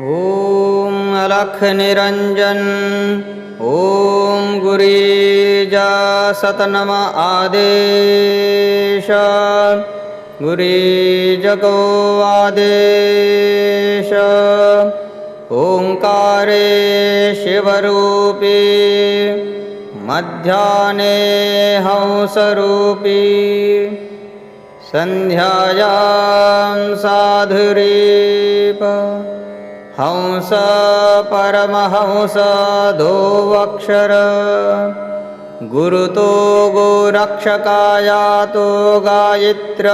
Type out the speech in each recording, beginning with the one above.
ॐ अलख निरञ्जन ॐ गुरीजा सतनम आदेश गुरीजगो आदेश। ओङ्कारे शिवरूपी मध्याह्ने हंसरूपी सन्ध्यायां साधुरीप हंस परमहंस दोऽक्षर गुरुतो गोरक्षकायातो गायत्र।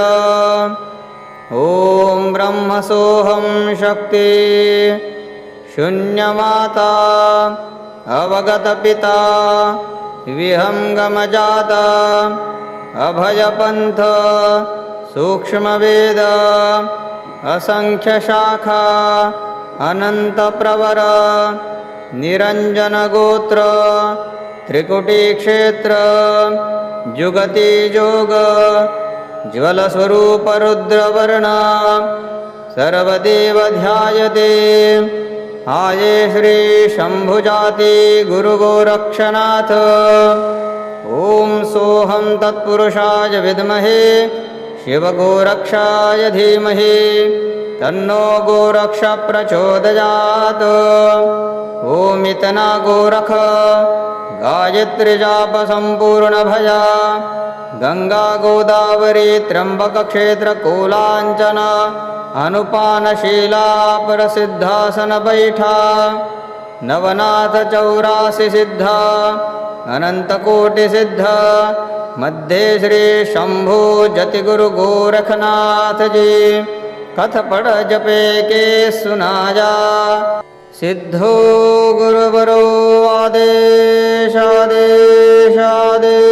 ॐ ब्रह्मसोऽहं शक्ति। शून्यमाता अवगतपिता विहङ्गमजाता अभयपन्थ सूक्ष्मवेद असङ्ख्यशाखा अनन्तप्रवर निरञ्जनगोत्र त्रिकुटीक्षेत्र जुगतिजोग ज्वलस्वरूपरुद्रवर्ण सर्वदेव ध्यायते आये श्रीशम्भुजाति गुरुगोरक्षनाथ। ॐ सोऽहं तत्पुरुषाय विद्महे शिवगोरक्षाय धीमहि तन्नो गोरक्षप्रचोदयात् ॐमितना गोरख गायत्रिजापसम्पूर्णभया गङ्गा गोदावरी त्र्यम्बकक्षेत्रकोलाञ्चन अनुपानशीला परसिद्धासनबैठा नवनाथचौरासिसिद्धा अनन्तकोटिसिद्ध मध्ये श्रीशम्भो जतिगुरुगोरखनाथ जी कथ पढ़ जपे के सुनाया सिद्धो गुरुवरो आदेश आदेश आदेश